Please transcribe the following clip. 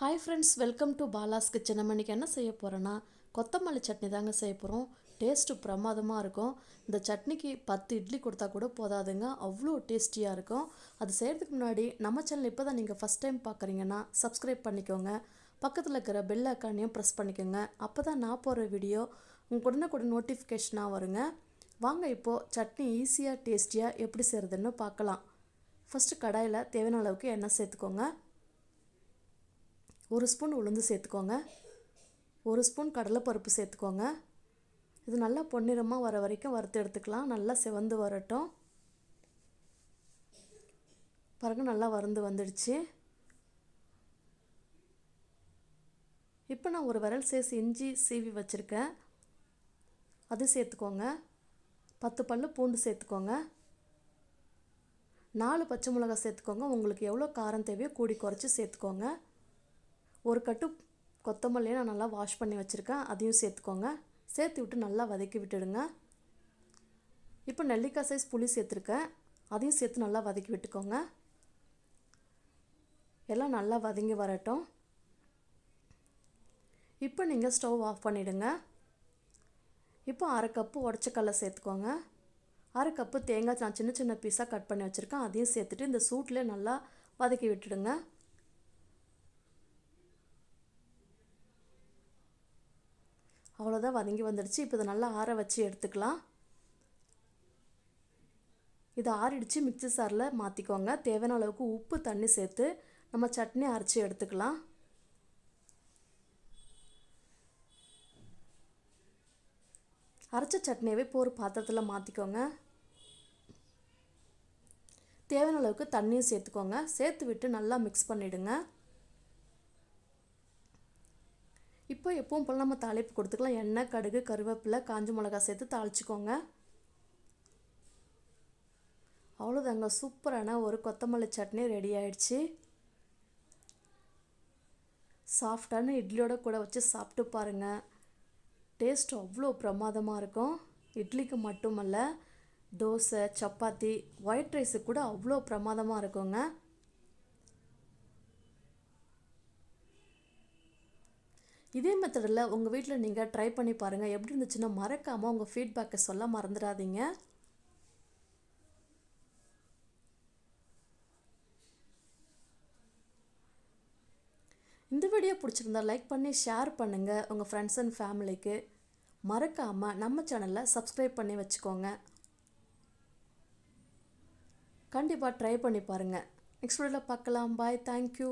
Hi friends welcome to Bala's kitchen நம்ம இன்றைக்கி என்ன செய்ய போகிறோன்னா கொத்தமல்லி சட்னி தாங்க செய்ய போகிறோம் டேஸ்ட்டு பிரமாதமாக இருக்கும். இந்த சட்னிக்கு பத்து இட்லி கொடுத்தா கூட போதாதுங்க. அவ்வளோ டேஸ்டியாக இருக்கும். அது செய்கிறதுக்கு முன்னாடி நம்ம சேனல் இப்போ தான் நீங்கள் ஃபஸ்ட் டைம் பார்க்குறீங்கன்னா சப்ஸ்கிரைப் பண்ணிக்கோங்க. பக்கத்தில் இருக்கிற பெல் அக்கானையும் ப்ரெஸ் பண்ணிக்கோங்க. அப்போ தான் நான் போடுற வீடியோ உங்கள் உடனே கூட நோட்டிஃபிகேஷனாக வருங்க. வாங்க இப்போது சட்னி ஈஸியாக டேஸ்டியாக எப்படி செய்கிறதுன்னு பார்க்கலாம். ஃபஸ்ட்டு கடாயில் தேவையான அளவுக்கு எண்ணெய் சேர்த்துக்கோங்க. ஒரு ஸ்பூன் உளுந்து சேர்த்துக்கோங்க. ஒரு ஸ்பூன் கடலைப்பருப்பு சேர்த்துக்கோங்க. இது நல்லா பொன்னிறமாக வர வரைக்கும் வறுத்து எடுத்துக்கலாம். நல்லா செவந்து வரட்டும். பிறகு நல்லா வறுந்து வந்துடுச்சு. இப்போ நான் ஒரு விரல் சேர்த்து இஞ்சி சீவி வச்சுருக்கேன். அது சேர்த்துக்கோங்க. பத்து பல்லு பூண்டு சேர்த்துக்கோங்க. நாலு பச்சை மிளகாய் சேர்த்துக்கோங்க. உங்களுக்கு எவ்வளோ காரம் தேவையோ கூடி குறைச்சி சேர்த்துக்கோங்க. ஒரு கட்டு கொத்தமல்லியை நான் நல்லா வாஷ் பண்ணி வச்சுருக்கேன். அதையும் சேர்த்துக்கோங்க. சேர்த்து விட்டு நல்லா வதக்கி விட்டுடுங்க. இப்போ நெல்லிக்காய் சைஸ் புளி சேர்த்துருக்கேன். அதையும் சேர்த்து நல்லா வதக்கி விட்டுக்கோங்க. எல்லாம் நல்லா வதங்கி வரட்டும். இப்போ நீங்கள் ஸ்டவ் ஆஃப் பண்ணிவிடுங்க இப்போ அரை கப்பு உடச்சக்கல்ல சேர்த்துக்கோங்க. அரை கப்பு தேங்காய் நான் சின்ன சின்ன பீஸாக கட் பண்ணி வச்சுருக்கேன். அதையும் சேர்த்துட்டு இந்த சூட்டில் நல்லா வதக்கி விட்டுடுங்க. அவ்வளோதான் வதங்கி வந்துடுச்சு. இப்போ இதை நல்லா ஆற வச்சு எடுத்துக்கலாம். இதை ஆறிடுச்சு. மிக்சி சாரில் மாற்றிக்கோங்க தேவையான அளவுக்கு உப்பு தண்ணி சேர்த்து நம்ம சட்னி அரைச்சி எடுத்துக்கலாம். அரைச்ச சட்னியவே இப்போ ஒரு பாத்திரத்தில் மாற்றிக்கோங்க தேவையான அளவுக்கு தண்ணியும் சேர்த்துக்கோங்க. சேர்த்து விட்டு நல்லா மிக்ஸ் பண்ணிவிடுங்க இப்போ எப்பவும் போல் நம்ம தாளிப்பு கொடுத்துக்கலாம். எண்ணெய் கடுகு கருவேப்பிலை காஞ்ச மிளகா சேர்த்து தாளிச்சிக்கோங்க. அவ்வளோதாங்க சூப்பரான ஒரு கொத்தமல்லி சட்னி ரெடி ஆயிடுச்சு. சாஃப்டான இட்லியோட கூட வச்சு சாப்பிட்டு பாருங்கள் டேஸ்ட் அவ்வளோ பிரமாதமாக இருக்கும். இட்லிக்கு மட்டுமல்ல தோசை சப்பாத்தி ஒயிட் ரைஸுக்கு கூட அவ்வளோ பிரமாதமாக இருக்குங்க. இதே மெத்தடில் உங்கள் வீட்டில் நீங்கள் ட்ரை பண்ணி பாருங்கள் எப்படி இருந்துச்சுன்னா மறக்காமல் உங்கள் ஃபீட்பேக்கை சொல்ல மறந்துடாதீங்க. இந்த வீடியோ பிடிச்சிருந்தா லைக் பண்ணி ஷேர் பண்ணுங்கள் உங்கள் ஃப்ரெண்ட்ஸ் அண்ட் ஃபேமிலிக்கு மறக்காமல் நம்ம சேனலில் சப்ஸ்கிரைப் பண்ணி வச்சுக்கோங்க. கண்டிப்பாக ட்ரை பண்ணி பாருங்கள் நெக்ஸ்ட் வீடியோவில் பார்க்கலாம். Bye thank you